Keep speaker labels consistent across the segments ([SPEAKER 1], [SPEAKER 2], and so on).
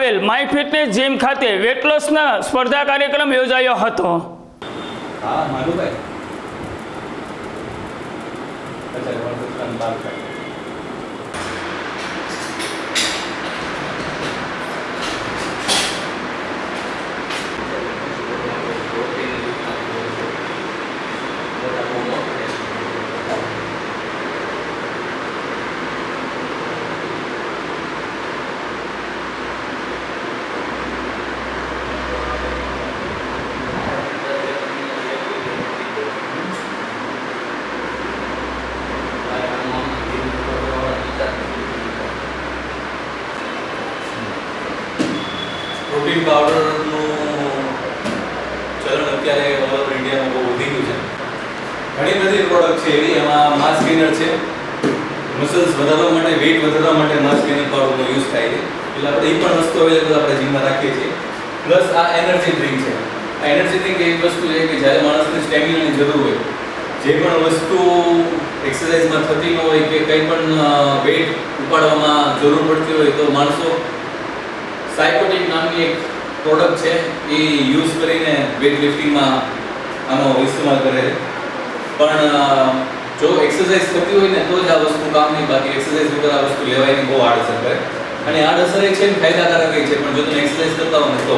[SPEAKER 1] આવેલ my fitness gym ખાતે weight લોસના સ્પર્ધા કાર્યક્રમ યોજાયો હતો.
[SPEAKER 2] હા માનુભાઈ અચ્છા પાવડરનું ચલણ અત્યારે ઓલ ઓવર ઇન્ડિયામાં બહુ વધી ગયું છે. ઘણી બધી પ્રોડક્ટ છે એવી, એમાં માસ ગેનર છે. મસલ્સ વધારવા માટે વેઇટ વધારવા માટે માસ ગેનર પાવડરનો યુઝ થાય છે. એટલે આપણે એ પણ વસ્તુ અવેલેબલ આપણે જીમમાં રાખીએ છીએ. પ્લસ આ એનર્જી ડ્રિંક છે. આ એનર્જી ડ્રિંક એક વસ્તુ છે કે જ્યારે માણસને સ્ટેમિનાની જરૂર હોય, જે પણ વસ્તુ એક્સરસાઇઝમાં થતી ન હોય કે કંઈ પણ વેઇટ ઉપાડવામાં જરૂર પડતી હોય તો માણસો સાયકોટિક નામની એક પ્રોડક્ટ છે, એ યુઝ કરીને વેટ લિફ્ટિંગમાં આનો ઇસ્તેમાલ કરે પણ જો એક્સરસાઇઝ થતી હોય ને, તો જ આ વસ્તુ કામ નહીં બાકી એક્સરસાઇઝ વગર આ વસ્તુ લેવાયની બહુ આડઅસર કરે. અને આડઅસર એ છે ને ફાયદાકારક છે, પણ જો તમે એક્સરસાઇઝ કરતા હો ને, તો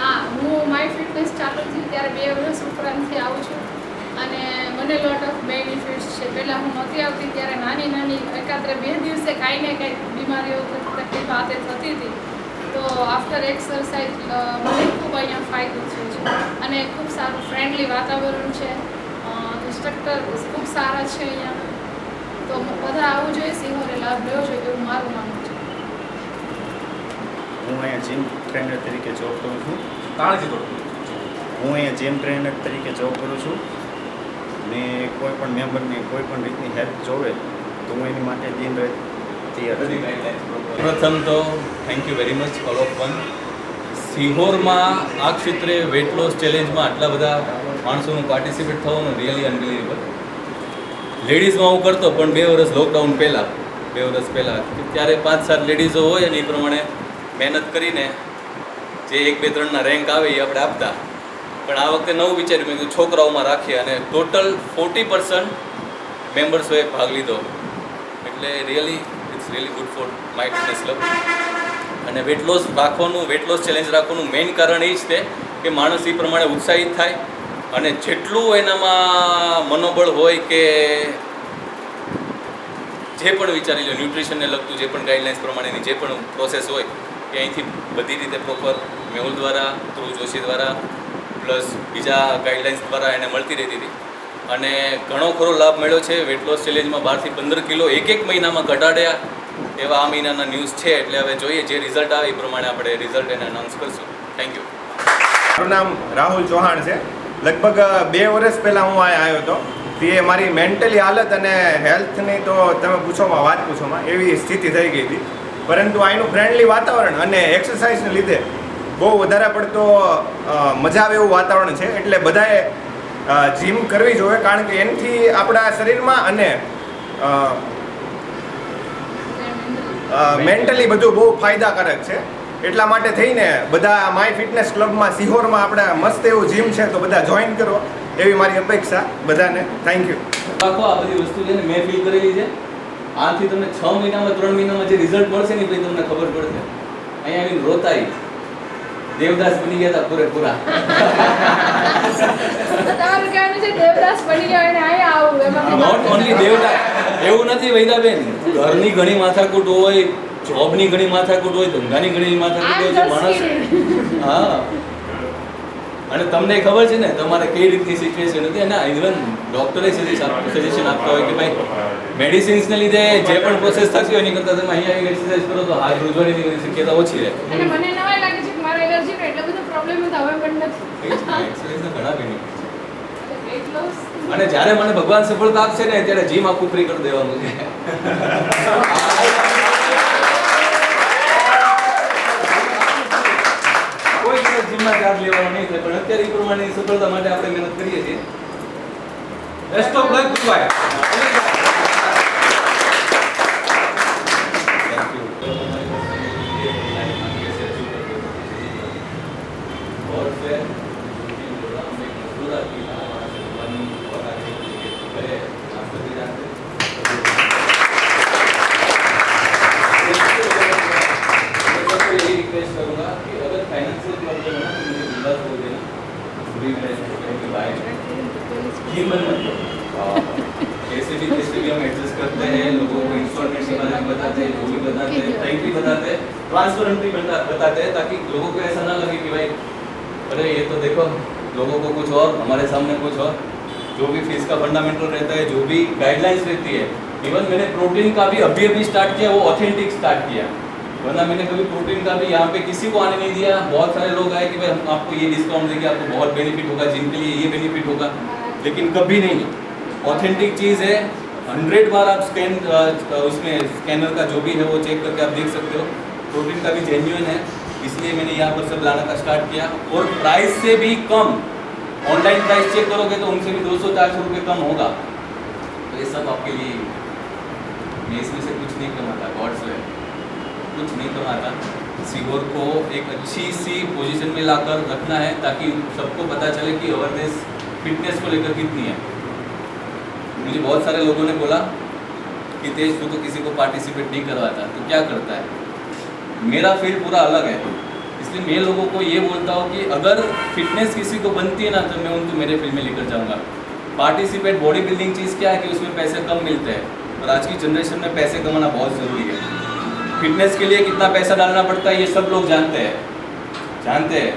[SPEAKER 3] હા. હું માય ફિટનેસ ચાલુ થયું ત્યારે બે વર્ષ ઉપરાંતથી આવું છું. અને મને લોટ ઓફ બેનિફિટ્સ છે. પહેલાં હું નહોતી આવતી, ત્યારે નાની નાની એકાત્રે બે દિવસે કાંઈ ને કાંઈ બીમારીઓ તકલીફ હાથે થતી હતી. તો આફ્ટર એક્સરસાઇઝ મને ખૂબ અહીંયા ફાયદો છે. અને ખૂબ સારું ફ્રેન્ડલી વાતાવરણ છે. ઇન્સ્ટ્રક્ટર ખૂબ સારા છે અહીંયા. તો બધા આવવું જોઈએ સિંહોરે લાભ લેવો જોઈએ એવું મારું માનવું છે.
[SPEAKER 4] હું અહીંયા જીમ ટ્રેનર તરીકે જોબ કરું છું. હું અહીંયા જીમ ટ્રેનર તરીકે જોબ કરું છું. ને કોઈ પણ મેમ્બરને કોઈ પણ રીતની હેલ્પ જોવે તો હું એની માટે દિન.
[SPEAKER 2] પ્રથમ તો thank you very much all of one સિહોરમાં આ ક્ષેત્રે વેટ લોસ ચેલેન્જમાં આટલા બધા માણસોનું પાર્ટિસિપેટ થવાનું રિયલી અનબિલીવેબલ લેડીઝમાં હું કરતો પણ બે વર્ષ લોકડાઉન પહેલાં બે વર્ષ પહેલાં. ત્યારે પાંચ સાત લેડીઝો હોય અને એ પ્રમાણે મહેનત કરીને જે એક બે ત્રણના રેન્ક આવે એ આપણે આપતા. પણ આ વખતે નવું વિચાર્યું, મેં કીધું છોકરાઓમાં રાખીએ અને ટોટલ ફોર્ટી પર્સન્ટ મેમ્બર્સોએ ભાગ લીધો. એટલે really it's really good for my fitness club અને વેટ લોસ રાખવાનું વેટ લોસ ચેલેન્જ રાખવાનું મેઇન કારણ એ જ છે કે માણસ એ પ્રમાણે ઉત્સાહિત થાય અને જેટલું એનામાં મનોબળ હોય કે જે પણ વિચારી લો ન્યુટ્રિશનને લગતું જે પણ ગાઈડલાઇન્સ પ્રમાણેની જે પણ પ્રોસેસ હોય એ અહીંથી બધી રીતે પ્રોપર મેહુલ દ્વારા, ધ્રુવ જોશી દ્વારા પ્લસ બીજા ગાઈડલાઇન્સ દ્વારા એને મળતી રહેતી હતી. અને ઘણો ખરો લાભ મળ્યો છે વેટ લોસ ચેલેન્જમાં બારથી પંદર કિલો એક એક મહિનામાં ઘટાડ્યા એવા આ મહિનાના ન્યૂઝ છે, એટલે હવે જોઈએ જે રિઝલ્ટ આવે એ પ્રમાણે આપણે રિઝલ્ટ એને અનાઉન્સ કરશું. થેન્ક યુ
[SPEAKER 5] મારું નામ રાહુલ ચૌહાણ છે. લગભગ બે વર્ષ પહેલાં હું અહીંયા આવ્યો હતો. તે મારી મેન્ટલી હાલત અને હેલ્થની તો તમે પૂછોમાં વાત પૂછોમાં એવી સ્થિતિ થઈ ગઈ હતી. પરંતુ અહીંનું ફ્રેન્ડલી વાતાવરણ અને એક્સરસાઇઝને લીધે બહુ વધારે પડતો મજા આવે એવું વાતાવરણ છે. એટલે બધાએ જીમ કરવી જોઈએ કારણ કે એનાથી આપણા શરીરમાં અને મેન્ટલી બધું બહુ ફાયદાકારક છે. એટલા માટે થઈને બધા માય ફિટનેસ ક્લબમાં સિહોરમાં આપણે મસ્ત એવું જીમ છે તો બધા જોઈન કરો. એવી મારી અપેક્ષા બધાને. થેન્ક યુ
[SPEAKER 2] આખો આ બધી વસ્તુ છે મેં ફીલ કરેલી છે. આથી તમને છ મહિનામાં ત્રણ મહિનામાં જે રિઝલ્ટ મળશે ને ભાઈ તમને ખબર પડશે. અહીંયા આવીને રોતાઈ. દેવદાસ બની ગયા હતા પૂરેપૂરા.
[SPEAKER 3] તો તમારું કહેવાનું છે દેવદાસ બની ગયો અને અહીંયા આવું એમાંથી
[SPEAKER 2] નોટ ઓનલી દેવદાસ એવું નથી વૈદાબેન ઘરની ઘણી માથાકૂટ હોય જોબની ઘણી માથાકૂટ હોય ધંધાની ઘણી માથાકૂટ હોય છે માણસ હા. અને તમને ખબર છે ને તમારે કઈ રીતની સિચ્યુએશન હતી? અને ઇવન ડોક્ટરે સજેશન આપતા હોય કે ભાઈ મેડિસિન્સને લીધે જે પણ પ્રોસેસ થશે હોય એની કરતાં તમે અહીંયા આવીને એક્સરસાઇઝ કરો તો હાથ રૂજવાની શક્યતા ઓછી રહે.
[SPEAKER 3] અને મને નવાઈ લાગે છે કે મારો એલર્જી નો એટલો બધો પ્રોબ્લેમ હતો હવે પણ નથી.
[SPEAKER 2] એક્સરસાઇઝના ઘણા બેનિફિટ અને જ્યારે મને ભગવાન સફળતા આપશે ને ત્યારે જીમ આખું ફ્રી કરી દેવાનું છે. જીમમાં ચાર્જ લેવાનો નહીં થાય, પણ અત્યારે એ પ્રમાણેની સફળતા માટે આપણે મહેનત કરીએ છીએ. બેસ્ટ ઓફ લક ગુડબાય और जो का फंडामेंटल रहता है, जो भी गाइडलाइंस रहती है। इवन मैंने प्रोटीन का भी अभी अभी स्टार्ट किया, वो ऑथेंटिक स्टार्ट किया। वरना मैंने कभी प्रोटीन का भी यहाँ पे किसी को आने नहीं दिया। बहुत सारे लोग आए कि भाई, हम आपको ये डिस्काउंट देंगे, आपको बहुत बेनिफिट होगा, जिनके लिए ये बेनिफिट होगा। लेकिन कभी नहीं। ऑथेंटिक चीज़ है। हंड्रेड बार आप स्कैन उसमें स्कैनर का जो भी है, वो चेक करके आप देख सकते हो। प्रोटीन का भी जेन्यून है। इसलिए मैंने यहाँ पर सब लाना का स्टार्ट किया। और प्राइस से भी कम। ऑनलाइन प्राइस चेक करोगे तो उनसे भी दो सौ चार सौ रुपये कम होगा। तो ये सब आपके लिए मैं इसमें से कुछ नहीं कमाता गॉड्स वे कुछ नहीं कमाता। सीहोर को एक अच्छी सी पोजीशन में लाकर रखना है ताकि सबको पता चले कि अवेयरनेस फिटनेस को लेकर कितनी है। मुझे बहुत सारे लोगों ने बोला कि तेज तू तो किसी को पार्टिसिपेट नहीं करवाता तो क्या करता है? मेरा फ़ील्ड पूरा अलग है। इसलिए मैं लोगों को ये बोलता हूँ कि अगर फिटनेस किसी को बनती है ना तो मैं उनको मेरे फ़ील्ड में लेकर जाऊँगा। पार्टिसिपेट बॉडी बिल्डिंग चीज़ क्या है कि उसमें पैसे कम मिलते हैं। और आज की जनरेशन में पैसे कमाना बहुत ज़रूरी है। फिटनेस के लिए कितना पैसा डालना पड़ता है, ये सब लोग जानते हैं। जानते हैं।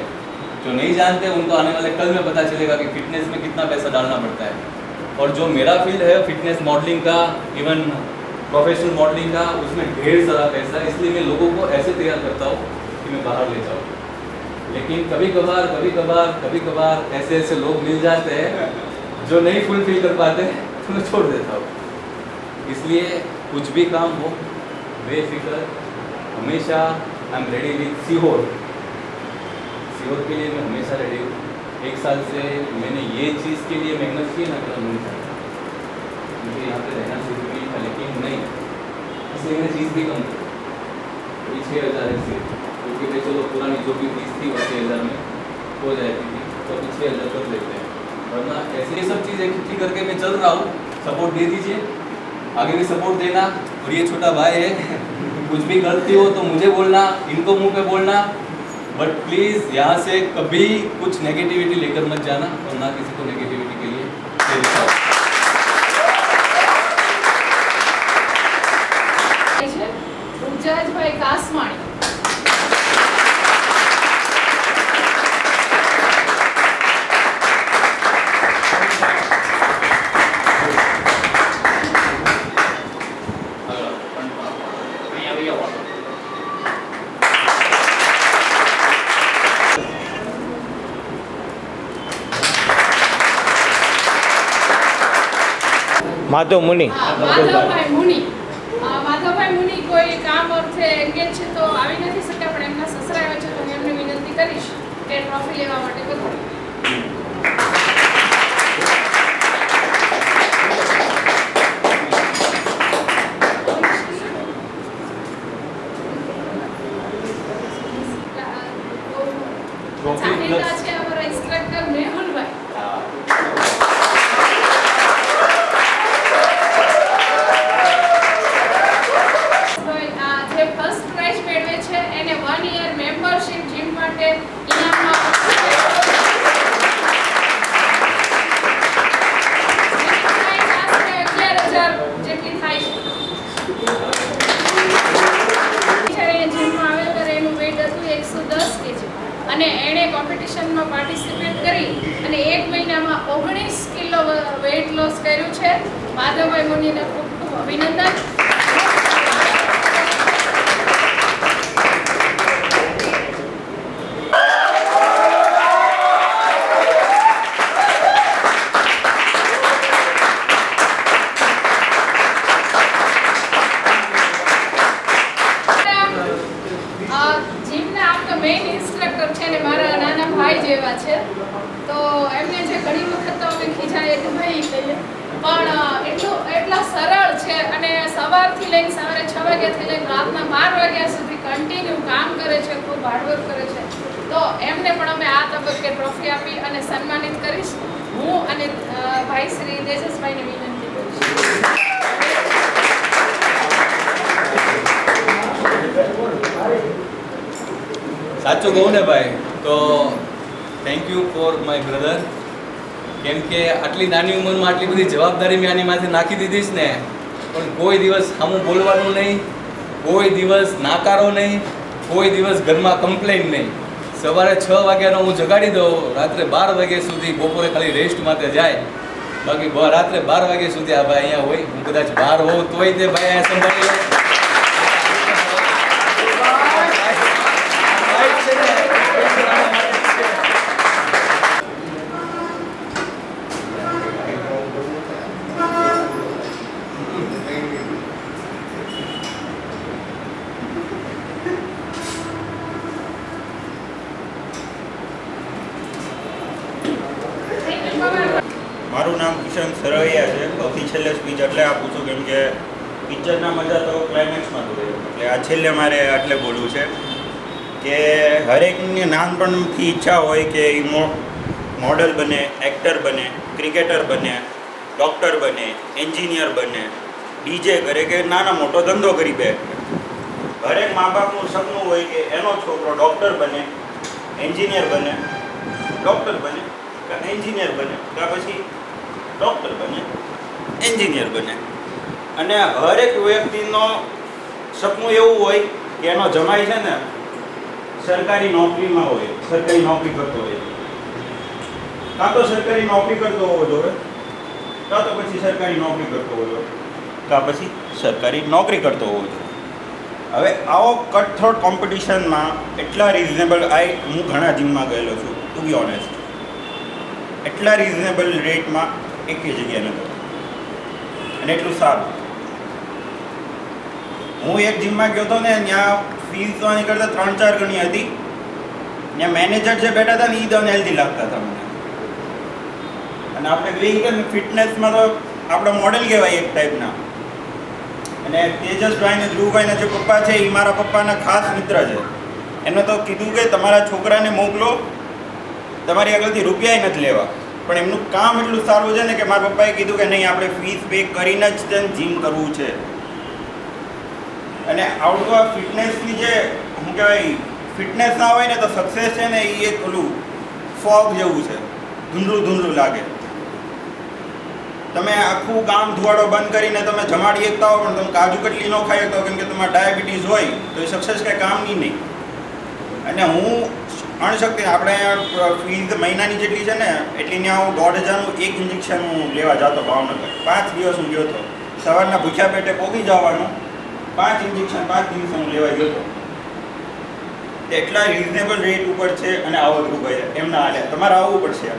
[SPEAKER 2] जो नहीं जानते, उनको आने वाले कल में पता चलेगा कि फिटनेस में कितना पैसा डालना पड़ता है। और जो मेरा फ़ील्ड है फिटनेस मॉडलिंग का इवन प्रोफेशनल मॉडलिंग का, उसमें ढेर सारा पैसा है। इसलिए मैं लोगों को ऐसे तैयार करता हूँ कि मैं बाहर ले जाऊँ। लेकिन कभी कभार कभी कभार कभी कभार ऐसे ऐसे लोग मिल जाते हैं जो नहीं फुलफिल कर पाते तो मैं छोड़ देता हूँ। इसलिए कुछ भी काम हो, बेफिक्र, हमेशा I am ready with Sehore Sehore के लिए मैं हमेशा रेडी हूँ। एक साल से मैंने ये चीज़ के लिए मेहनत की ना मेरा नहीं चाहता मुझे यहाँ पे रहना शुरू की था, लेकिन नहीं। इसलिए मैंने चीज़ भी कम की छः हज़ार है क्योंकि भाई चलो पुरानी जो भी फ़ीस थी वो हज़ार में हो जाती थी तो छः हज़ार कर लेते हैं। वरना ऐसे ये सब चीज़ इकट्ठी करके मैं चल रहा हूँ सपोर्ट दे दीजिए। आगे भी सपोर्ट देना, और ये छोटा भाई है, कुछ भी गलती हो तो मुझे बोलना, इनको मुँह पे बोलना। बट प्लीज़ यहाँ से कभी कुछ नेगेटिविटी लेकर मत जाना, और ना किसी को नेगेटिविटी के लिए प्रेरित करो।
[SPEAKER 3] એંગેજ છે તો આવી નથી શકતા, પણ એમના સસરા આવ્યા છે તો હું એમને વિનંતી કરીશ કે ટ્રોફી લેવા માટે વધારે
[SPEAKER 2] Trophy
[SPEAKER 3] જાણીતા
[SPEAKER 2] plus-
[SPEAKER 3] છે અમારા ઇન્સ્ટ્રક્ટર મેહુલભાઈ
[SPEAKER 2] હા.
[SPEAKER 3] ભાઈ, આ જે ફર્સ્ટ પ્રાઇઝ મેળવે છે એને વન યર મેમ્બરશિપ જીમ માટે ઇનામમાં અગિયાર હજાર જેટલી થાય છે જ્યારે એ જીમમાં આવેલ ત્યારે એનું વેઇટ હતું એકસો દસ કેજી અને એણે કોમ્પિટિશનમાં પાર્ટિસિપેટ કરી અને એક મહિનામાં ઓગણીસ કિલો વેઇટ લોસ કર્યું છે. માધવભાઈ મુનિને ખૂબ ખૂબ અભિનંદન આ જીમના આમ તો મેઇન ઇન્સ્ટ્રક્ટર છે ને મારા નાના ભાઈ જેવા છે તો એમને જે ઘણી વખત તો અમે ખીજાઈએ કે ભાઈ કહીએ પણ અ, એટલું એટલા સરળ છે અને સવારથી લઈને સવારે છ વાગ્યાથી લઈને રાતના બાર વાગ્યા સુધી કન્ટિન્યુ કામ કરે છે, ખૂબ હાર્ડવર્ક કરે છે. તો એમને પણ અમે આ તબક્કે ટ્રોફી આપી અને સન્માનિત કરીશ. હું અને ભાઈ શ્રી તેજસભાઈને વિનંતી કરીશ
[SPEAKER 2] સાચું કહું ને ભાઈ, તો thank you for my brother કેમ કે આટલી નાની ઉંમરમાં આટલી બધી જવાબદારી મેં આની માથે નાખી દીધી છે ને. પણ કોઈ દિવસ સામું બોલવાનું નહીં, કોઈ દિવસ નાકારો નહીં, કોઈ દિવસ ઘરમાં કમ્પ્લેન નહીં. સવારે છ વાગ્યાનો હું જગાડી દઉં, રાત્રે બાર વાગ્યા સુધી બપોરે ખાલી રેસ્ટ માટે જાય. બાકી રાત્રે બાર વાગ્યા સુધી આ ભાઈ અહીંયા હોય, હું કદાચ બહાર હોઉં તોય તે ભાઈ અહીંયા સંભાળી
[SPEAKER 6] મારું નામ કિશન સરવૈયા છે. સૌથી છેલ્લે સ્પીચ એટલે આપું છું કેમ કે પિક્ચરના મજા તો ક્લાઇમેક્સમાં રહે એટલે આ છેલ્લે મારે એટલે બોલવું છે કે હરેકની નાનપણથી ઈચ્છા હોય કે એ મોડલ બને એક્ટર બને ક્રિકેટર બને ડૉક્ટર બને એન્જિનિયર બને ડીજે કરે કે નાના મોટો ધંધો કરી બે. હરેક મા બાપનું સપનું હોય કે એનો છોકરો ડૉક્ટર બને એન્જિનિયર બને ડૉક્ટર બને એન્જિનિયર બને, કાં પછી ડૉક્ટર બને, એન્જિનિયર બને. અને હરેક વ્યક્તિનો સપનું એવું હોય કે એનો જમાઈ છે ને, સરકારી નોકરીમાં હોય, સરકારી નોકરી કરતો હોય. કાં તો સરકારી નોકરી કરતો હોવો જોઈએ, કાં તો પછી સરકારી નોકરી કરતો હોવો જોઈએ. કાં પછી સરકારી નોકરી કરતો હોવો જોઈએ. હવે આવો કટથ્રોટ કોમ્પિટિશનમાં એટલા રિઝનેબલ આઈ હું ઘણા જીમમાં ગયેલો છું ટુ બી ઓનેસ્ટ એટલા રિઝનેબલ રેટમાં એકે જગ્યાએ નહોતો અને એટલું સારું. હું એક જીમમાં ગયો હતો ને, ત્યાં ફીસ તો આની કરતાં ત્રણ ચાર ગણી હતી. ત્યાં મેનેજર જે બેઠા હતા ને એ તો અનહેલ્ધી લાગતા હતા મને. અને આપણે કહીએ કે ફિટનેસમાં તો આપણે મોડેલ કહેવાય એક ટાઈપના અને તેજસભાઈ ને ધ્રુવભાઈના જે પપ્પા છે એ મારા પપ્પાના ખાસ મિત્ર છે. એમને તો કીધું કે તમારા છોકરાને મોકલો, તમારી આગળથી રૂપિયા નથી લેવા. પણ એમનું કામ એટલું સારું છે ને કે મારા પપ્પાએ કીધું કે નહીં, આપણે ફીસ પે કરીને જ તેને જીમ કરવું છે. અને આવડું આ ફિટનેસની જે, શું કહેવાય ફિટનેસ ના હોય ને તો સક્સેસ છે ને એ એક ઓલું ફોગ જેવું છે. ધૂંધળું ધૂંધળું લાગે. તમે આખું ગામ ધુવાડો બંધ કરીને તમે જમાડી શકતા હો પણ તમે કાજુ કટલી ન ખાઈ શકતા કેમ કે તમારે ડાયાબિટીસ હોય, તો એ સક્સેસ કાંઈ કામની નહીં. અને હું અણશક્તિ, આપણે ફીસ મહિનાની જેટલી છે ને, એટલી ત્યાં હું દોઢ હજારનું એક ઇન્જેક્શન હું લેવા જતો ભાવનગર. પાંચ દિવસ હું ગયો હતો. સવારના ભૂખ્યા પેટે પોગી જવાનું. પાંચ ઇન્જેક્શન પાંચ દિવસ હું લેવા ગયો હતો. એટલા રિઝનેબલ રેટ ઉપર છે અને આવો ધ્રુવભાઈ એમના હાલે. તમારે આવવું પડશે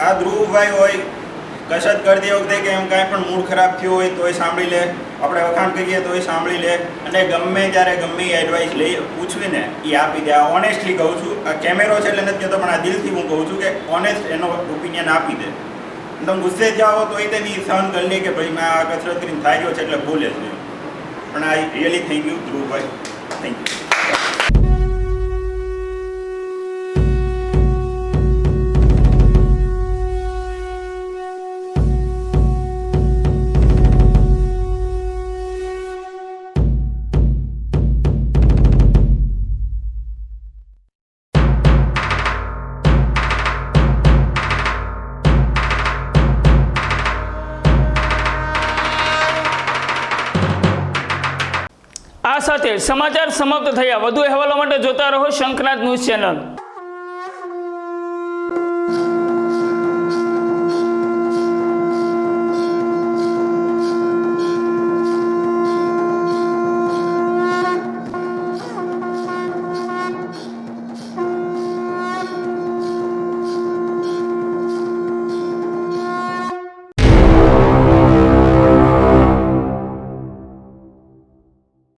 [SPEAKER 6] આ. ધ્રુવભાઈ હોય, કસરત કરતી વખતે કે એમ કાંઈ પણ મૂડ ખરાબ થયો હોય તો એ સાંભળી લે. આપણે વખાણ કરીએ તો એ સાંભળી લે. અને ગમે ત્યારે ગમે એ એડવાઇસ લઈ પૂછવી ને, એ આપી દે. આ ઓનેસ્ટલી કહું છું, આ કેમેરો છે એટલે નથી કહેતો, પણ આ દિલથી હું કહું છું કે ઓનેસ્ટ એનો ઓપિનિયન આપી દે. તમે ગુસ્સે જાઓ તો એ તેની સહન કરી લે કે ભાઈ મેં આ કસરત કરીને થાય છે એટલે ભૂલે જ નહીં પણ આ રિયલી થેન્ક યુ ધ્રુવભાઈ થેન્ક યુ
[SPEAKER 1] સાથે સમાચાર સમાપ્ત થયા. વધુ અહેવાલો માટે જોતા રહો શંખનાથ ન્યૂઝ ચેનલ.